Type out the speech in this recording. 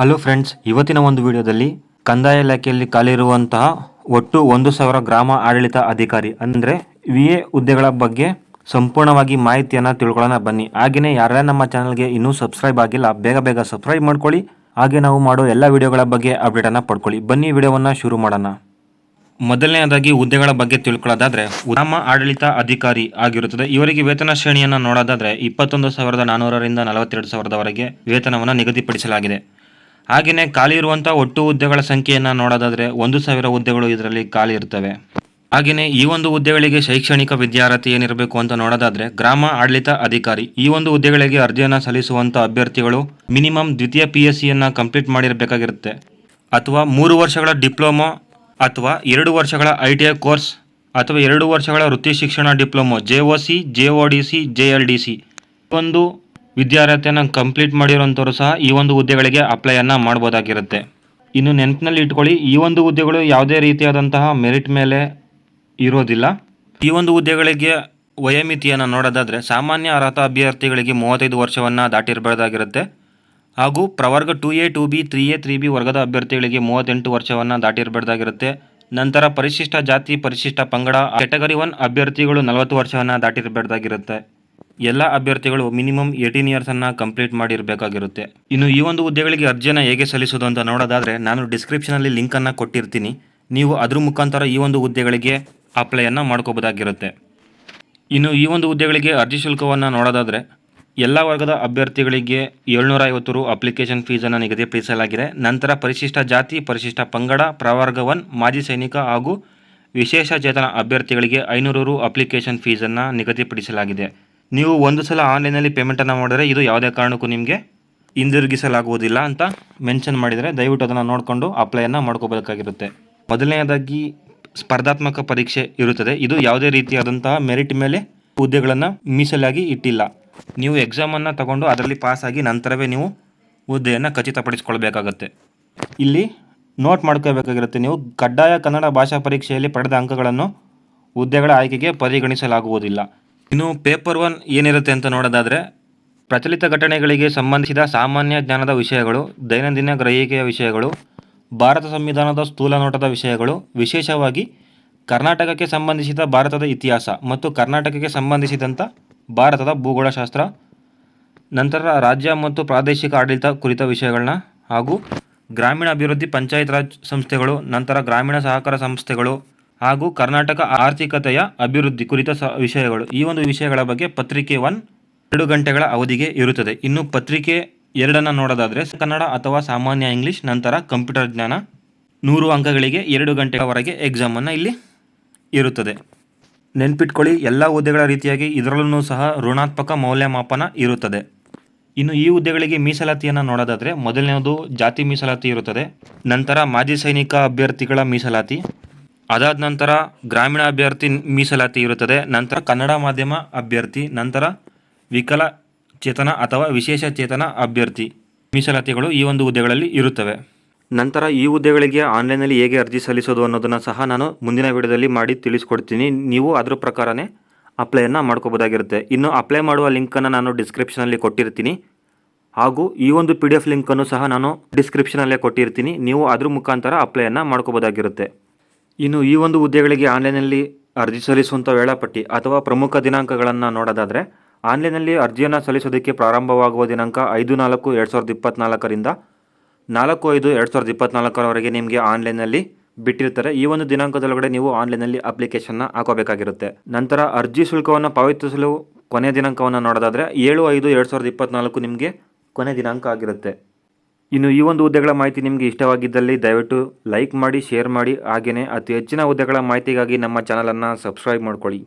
Hello friends ಇವತ್ತಿನ ಒಂದು ವಿಡಿಯೋದಲ್ಲಿ ಕಂದಾಯ ಇಲಾಖೆಯಲ್ಲಿ ಕಾಲಿರುವಂತಹ ಒಟ್ಟು ಒಂದು ಸಾವಿರ ಗ್ರಾಮ ಆಡಳಿತ ಅಧಿಕಾರಿ, ಅಂದರೆ ವಿ ಎ ಹುದ್ದೆಗಳ ಬಗ್ಗೆ ಸಂಪೂರ್ಣವಾಗಿ ಮಾಹಿತಿಯನ್ನು ತಿಳ್ಕೊಳ್ಳೋಣ ಬನ್ನಿ. ಹಾಗೆಯೇ ಯಾರ್ಯಾರು ನಮ್ಮ ಚಾನಲ್ಗೆ ಇನ್ನೂ ಸಬ್ಸ್ಕ್ರೈಬ್ ಆಗಿಲ್ಲ, ಬೇಗ ಬೇಗ ಸಬ್ಸ್ಕ್ರೈಬ್ ಮಾಡ್ಕೊಳ್ಳಿ. ಹಾಗೆ ನಾವು ಮಾಡೋ ಎಲ್ಲ ವಿಡಿಯೋಗಳ ಬಗ್ಗೆ ಅಪ್ಡೇಟನ್ನು ಪಡ್ಕೊಳ್ಳಿ. ಬನ್ನಿ ವಿಡಿಯೋವನ್ನು ಶುರು ಮಾಡೋಣ. ಮೊದಲನೆಯದಾಗಿ ಹುದ್ದೆಗಳ ಬಗ್ಗೆ ತಿಳ್ಕೊಳ್ಳೋದಾದರೆ ಗ್ರಾಮ ಆಡಳಿತ ಅಧಿಕಾರಿ ಆಗಿರುತ್ತದೆ. ಇವರಿಗೆ ವೇತನ ಶ್ರೇಣಿಯನ್ನು ನೋಡೋದಾದರೆ, ಇಪ್ಪತ್ತೊಂದು ಸಾವಿರದ ನಾನ್ನೂರರಿಂದ ನಲವತ್ತೆರಡು ಸಾವಿರದವರೆಗೆ ವೇತನವನ್ನು ನಿಗದಿಪಡಿಸಲಾಗಿದೆ. ಹಾಗೆಯೇ ಖಾಲಿ ಇರುವಂಥ ಒಟ್ಟು ಹುದ್ದೆಗಳ ಸಂಖ್ಯೆಯನ್ನು ನೋಡೋದಾದರೆ ಒಂದು ಸಾವಿರ ಹುದ್ದೆಗಳು ಇದರಲ್ಲಿ ಖಾಲಿ ಇರ್ತವೆ. ಹಾಗೆಯೇ ಈ ಒಂದು ಹುದ್ದೆಗಳಿಗೆ ಶೈಕ್ಷಣಿಕ ವಿದ್ಯಾರ್ಥಿ ಏನಿರಬೇಕು ಅಂತ ನೋಡೋದಾದರೆ ಗ್ರಾಮ ಆಡಳಿತ ಅಧಿಕಾರಿ ಈ ಒಂದು ಹುದ್ದೆಗಳಿಗೆ ಅರ್ಜಿಯನ್ನು ಸಲ್ಲಿಸುವಂಥ ಅಭ್ಯರ್ಥಿಗಳು ಮಿನಿಮಮ್ ದ್ವಿತೀಯ ಪಿ ಎಸ್ ಸಿಯನ್ನು ಕಂಪ್ಲೀಟ್ ಮಾಡಿರಬೇಕಾಗಿರುತ್ತೆ. ಅಥವಾ ಮೂರು ವರ್ಷಗಳ ಡಿಪ್ಲೊಮೊ ಅಥವಾ ಎರಡು ವರ್ಷಗಳ ಐ ಟಿ ಐ ಕೋರ್ಸ್ ಅಥವಾ ಎರಡು ವರ್ಷಗಳ ವೃತ್ತಿ ಶಿಕ್ಷಣ diploma J O C J O D C J L D C ಒಂದು ವಿದ್ಯಾರ್ಹತೆಯನ್ನು ಕಂಪ್ಲೀಟ್ ಮಾಡಿರೋಂಥವ್ರು ಸಹ ಈ ಒಂದು ಹುದ್ದೆಗಳಿಗೆ ಅಪ್ಲೈಯನ್ನು ಮಾಡ್ಬೋದಾಗಿರುತ್ತೆ. ಇನ್ನು ನೆನಪಿನಲ್ಲಿ ಇಟ್ಕೊಳ್ಳಿ, ಈ ಒಂದು ಹುದ್ದೆಗಳು ಯಾವುದೇ ರೀತಿಯಾದಂತಹ ಮೆರಿಟ್ ಮೇಲೆ ಇರೋದಿಲ್ಲ. ಈ ಒಂದು ಹುದ್ದೆಗಳಿಗೆ ವಯೋಮಿತಿಯನ್ನು ನೋಡೋದಾದರೆ ಸಾಮಾನ್ಯ ಅರ್ಹತಾ ಅಭ್ಯರ್ಥಿಗಳಿಗೆ ಮೂವತ್ತೈದು ವರ್ಷವನ್ನು ದಾಟಿರಬಾರ್ದಾಗಿರುತ್ತೆ ಹಾಗೂ ಪ್ರವರ್ಗ two A two B three A three B ವರ್ಗದ ಅಭ್ಯರ್ಥಿಗಳಿಗೆ ಮೂವತ್ತೆಂಟು ವರ್ಷವನ್ನು ದಾಟಿರಬಾರ್ದಾಗಿರುತ್ತೆ ನಂತರ ಪರಿಶಿಷ್ಟ ಜಾತಿ, ಪರಿಶಿಷ್ಟ ಪಂಗಡ ಕೆಟಗರಿ ಒನ್ ಅಭ್ಯರ್ಥಿಗಳು ನಲವತ್ತು ವರ್ಷವನ್ನು ದಾಟಿರಬಹುದಾಗಿರುತ್ತೆ ಎಲ್ಲ ಅಭ್ಯರ್ಥಿಗಳು ಮಿನಿಮಮ್ ಏಯ್ಟೀನ್ ಇಯರ್ಸನ್ನು ಕಂಪ್ಲೀಟ್ ಮಾಡಿರಬೇಕಾಗಿರುತ್ತೆ. ಇನ್ನು ಈ ಒಂದು ಹುದ್ದೆಗಳಿಗೆ ಅರ್ಜಿಯನ್ನು ಹೇಗೆ ಸಲ್ಲಿಸೋದು ಅಂತ ನೋಡೋದಾದರೆ ನಾನು ಡಿಸ್ಕ್ರಿಪ್ಷನಲ್ಲಿ ಲಿಂಕನ್ನು ಕೊಟ್ಟಿರ್ತೀನಿ. ನೀವು ಅದ್ರ ಮುಖಾಂತರ ಈ ಒಂದು ಹುದ್ದೆಗಳಿಗೆ ಅಪ್ಲೈಯನ್ನು ಮಾಡ್ಕೋಬೋದಾಗಿರುತ್ತೆ. ಇನ್ನು ಈ ಒಂದು ಹುದ್ದೆಗಳಿಗೆ ಅರ್ಜಿ ಶುಲ್ಕವನ್ನು ನೋಡೋದಾದರೆ ಎಲ್ಲ ವರ್ಗದ ಅಭ್ಯರ್ಥಿಗಳಿಗೆ ಏಳ್ನೂರ ಐವತ್ತು ರು ಅಪ್ಲಿಕೇಶನ್ ಫೀಸನ್ನು ನಿಗದಿಪಡಿಸಲಾಗಿದೆ. ನಂತರ ಪರಿಶಿಷ್ಟ ಜಾತಿ, ಪರಿಶಿಷ್ಟ ಪಂಗಡ ಪ್ರವರ್ಗ ಒನ್ ಮಾಜಿ ಸೈನಿಕ ಹಾಗೂ ವಿಶೇಷ ಚೇತನ ಅಭ್ಯರ್ಥಿಗಳಿಗೆ ಐನೂರು ರು ಅಪ್ಲಿಕೇಶನ್ ಫೀಸನ್ನು ನಿಗದಿಪಡಿಸಲಾಗಿದೆ. ನೀವು ಒಂದು ಸಲ ಆನ್ಲೈನಲ್ಲಿ ಪೇಮೆಂಟನ್ನು ಮಾಡಿದರೆ ಇದು ಯಾವುದೇ ಕಾರಣಕ್ಕೂ ನಿಮಗೆ ಹಿಂದಿರುಗಿಸಲಾಗುವುದಿಲ್ಲ ಅಂತ ಮೆನ್ಷನ್ ಮಾಡಿದರೆ ದಯವಿಟ್ಟು ಅದನ್ನು ನೋಡಿಕೊಂಡು ಅಪ್ಲೈಯನ್ನು ಮಾಡ್ಕೋಬೇಕಾಗಿರುತ್ತೆ. ಮೊದಲನೆಯದಾಗಿ ಸ್ಪರ್ಧಾತ್ಮಕ ಪರೀಕ್ಷೆ ಇರುತ್ತದೆ. ಇದು ಯಾವುದೇ ರೀತಿಯಾದಂತಹ ಮೆರಿಟ್ ಮೇಲೆ ಹುದ್ದೆಗಳನ್ನು ಮೀಸಲಾಗಿ ಇಟ್ಟಿಲ್ಲ. ನೀವು ಎಕ್ಸಾಮನ್ನು ತಗೊಂಡು ಅದರಲ್ಲಿ ಪಾಸಾಗಿ ನಂತರವೇ ನೀವು ಹುದ್ದೆಯನ್ನು ಖಚಿತಪಡಿಸಿಕೊಳ್ಬೇಕಾಗತ್ತೆ. ಇಲ್ಲಿ ನೋಟ್ ಮಾಡ್ಕೋಬೇಕಾಗಿರುತ್ತೆ. ನೀವು ಕಡ್ಡಾಯ ಕನ್ನಡ ಭಾಷಾ ಪರೀಕ್ಷೆಯಲ್ಲಿ ಪಡೆದ ಅಂಕಗಳನ್ನು ಹುದ್ದೆಗಳ ಆಯ್ಕೆಗೆ ಪರಿಗಣಿಸಲಾಗುವುದಿಲ್ಲ. ಇನ್ನು ಪೇಪರ್ ಒನ್ ಏನಿರುತ್ತೆ ಅಂತ ನೋಡೋದಾದರೆ, ಪ್ರಚಲಿತ ಘಟನೆಗಳಿಗೆ ಸಂಬಂಧಿಸಿದ ಸಾಮಾನ್ಯ ಜ್ಞಾನದ ವಿಷಯಗಳು, ದೈನಂದಿನ ಗ್ರಹಿಕೆಯ ವಿಷಯಗಳು, ಭಾರತ ಸಂವಿಧಾನದ ಸ್ಥೂಲ ನೋಟದ ವಿಷಯಗಳು, ವಿಶೇಷವಾಗಿ ಕರ್ನಾಟಕಕ್ಕೆ ಸಂಬಂಧಿಸಿದ ಭಾರತದ ಇತಿಹಾಸ ಮತ್ತು ಕರ್ನಾಟಕಕ್ಕೆ ಸಂಬಂಧಿಸಿದಂಥ ಭಾರತದ ಭೂಗೋಳಶಾಸ್ತ್ರ, ನಂತರ ರಾಜ್ಯ ಮತ್ತು ಪ್ರಾದೇಶಿಕ ಆಡಳಿತ ಕುರಿತ ವಿಷಯಗಳನ್ನ ಹಾಗೂ ಗ್ರಾಮೀಣ ಅಭಿವೃದ್ಧಿ ಪಂಚಾಯತ್ ರಾಜ್ ಸಂಸ್ಥೆಗಳು, ನಂತರ ಗ್ರಾಮೀಣ ಸಹಕಾರ ಸಂಸ್ಥೆಗಳು ಹಾಗೂ ಕರ್ನಾಟಕ ಆರ್ಥಿಕತೆಯ ಅಭಿವೃದ್ಧಿ ಕುರಿತ ವಿಷಯಗಳು. ಈ ಒಂದು ವಿಷಯಗಳ ಬಗ್ಗೆ ಪತ್ರಿಕೆ ಒನ್ ಎರಡು ಗಂಟೆಗಳ ಅವಧಿಗೆ ಇರುತ್ತದೆ. ಇನ್ನು ಪತ್ರಿಕೆ ಎರಡನ್ನು ನೋಡೋದಾದರೆ ಕನ್ನಡ ಅಥವಾ ಸಾಮಾನ್ಯ ಇಂಗ್ಲಿಷ್, ನಂತರ ಕಂಪ್ಯೂಟರ್ ಜ್ಞಾನ ನೂರು ಅಂಕಗಳಿಗೆ ಎರಡು ಗಂಟೆಯವರೆಗೆ ಎಕ್ಸಾಮನ್ನು ಇಲ್ಲಿ ಇರುತ್ತದೆ. ನೆನ್ಪಿಟ್ಕೊಳ್ಳಿ, ಎಲ್ಲ ಹುದ್ದೆಗಳ ರೀತಿಯಾಗಿ ಇದರಲ್ಲೂ ಸಹ ಋಣಾತ್ಮಕ ಮೌಲ್ಯಮಾಪನ ಇರುತ್ತದೆ. ಇನ್ನು ಈ ಹುದ್ದೆಗಳಿಗೆ ಮೀಸಲಾತಿಯನ್ನು ನೋಡೋದಾದರೆ ಮೊದಲನೆಯದು ಜಾತಿ ಮೀಸಲಾತಿ ಇರುತ್ತದೆ. ನಂತರ ಮಾಜಿ ಸೈನಿಕ ಅಭ್ಯರ್ಥಿಗಳ ಮೀಸಲಾತಿ. ಅದಾದ ನಂತರ ಗ್ರಾಮೀಣ ಅಭ್ಯರ್ಥಿ ಮೀಸಲಾತಿ ಇರುತ್ತದೆ. ನಂತರ ಕನ್ನಡ ಮಾಧ್ಯಮ ಅಭ್ಯರ್ಥಿ, ನಂತರ ವಿಕಲ ಚೇತನ ಅಥವಾ ವಿಶೇಷ ಚೇತನ ಅಭ್ಯರ್ಥಿ ಮೀಸಲಾತಿಗಳು ಈ ಒಂದು ಹುದ್ದೆಗಳಲ್ಲಿ ಇರುತ್ತವೆ. ನಂತರ ಈ ಹುದ್ದೆಗಳಿಗೆ ಆನ್ಲೈನಲ್ಲಿ ಹೇಗೆ ಅರ್ಜಿ ಸಲ್ಲಿಸೋದು ಅನ್ನೋದನ್ನು ಸಹ ನಾನು ಮುಂದಿನ ವಿಡಿಯೋದಲ್ಲಿ ಮಾಡಿ ತಿಳಿಸ್ಕೊಡ್ತೀನಿ. ನೀವು ಅದರ ಪ್ರಕಾರನೇ ಅಪ್ಲೈಯನ್ನು ಮಾಡ್ಕೋಬೋದಾಗಿರುತ್ತೆ. ಇನ್ನು ಅಪ್ಲೈ ಮಾಡುವ ಲಿಂಕನ್ನು ನಾನು ಡಿಸ್ಕ್ರಿಪ್ಷನಲ್ಲಿ ಕೊಟ್ಟಿರ್ತೀನಿ. ಹಾಗೂ ಈ ಒಂದು ಪಿ ಡಿ ಎಫ್ ಲಿಂಕನ್ನು ಸಹ ನಾನು ಡಿಸ್ಕ್ರಿಪ್ಷನಲ್ಲೇ ಕೊಟ್ಟಿರ್ತೀನಿ. ನೀವು ಅದ್ರ ಮುಖಾಂತರ ಅಪ್ಲೈಯನ್ನು ಮಾಡ್ಕೋಬೋದಾಗಿರುತ್ತೆ. ಇನ್ನು ಈ ಒಂದು ಹುದ್ದೆಗಳಿಗೆ ಆನ್ಲೈನಲ್ಲಿ ಅರ್ಜಿ ಸಲ್ಲಿಸುವಂಥ ವೇಳಾಪಟ್ಟಿ ಅಥವಾ ಪ್ರಮುಖ ದಿನಾಂಕಗಳನ್ನು ನೋಡೋದಾದರೆ ಆನ್ಲೈನಲ್ಲಿ ಅರ್ಜಿಯನ್ನು ಸಲ್ಲಿಸೋದಕ್ಕೆ ಪ್ರಾರಂಭವಾಗುವ ದಿನಾಂಕ ಐದು ನಾಲ್ಕು ಎರಡು ಸಾವಿರದ ಇಪ್ಪತ್ತ್ನಾಲ್ಕರಿಂದ ನಾಲ್ಕು ಐದು ಎರಡು ಸಾವಿರದ ಇಪ್ಪತ್ತ್ನಾಲ್ಕರವರೆಗೆ ನಿಮಗೆ ಆನ್ಲೈನಲ್ಲಿ ಬಿಟ್ಟಿರ್ತಾರೆ. ಈ ಒಂದು ದಿನಾಂಕದೊಳಗಡೆ ನೀವು ಆನ್ಲೈನಲ್ಲಿ ಅಪ್ಲಿಕೇಶನ್ನ ಹಾಕೋಬೇಕಾಗಿರುತ್ತೆ. ನಂತರ ಅರ್ಜಿ ಶುಲ್ಕವನ್ನು ಪಾವತಿಸಲು ಕೊನೆಯ ದಿನಾಂಕವನ್ನು ನೋಡೋದಾದರೆ, ಏಳು ಐದು ಎರಡು ಸಾವಿರದ ಇಪ್ಪತ್ತ್ನಾಲ್ಕು ನಿಮಗೆ ಕೊನೆ ದಿನಾಂಕ ಆಗಿರುತ್ತೆ. ಇನ್ನು ಈ ಒಂದು ಹುದ್ದೆಗಳ ಮಾಹಿತಿ ನಿಮಗೆ ಇಷ್ಟವಾಗಿದ್ದಲ್ಲಿ ದಯವಿಟ್ಟು ಲೈಕ್ ಮಾಡಿ, ಶೇರ್ ಮಾಡಿ ಹಾಗೆಯೇ ಅತಿ ಹೆಚ್ಚಿನ ಹುದ್ದೆಗಳ ಮಾಹಿತಿಗಾಗಿ ನಮ್ಮ ಚಾನಲನ್ನು ಸಬ್ಸ್ಕ್ರೈಬ್ ಮಾಡ್ಕೊಳ್ಳಿ.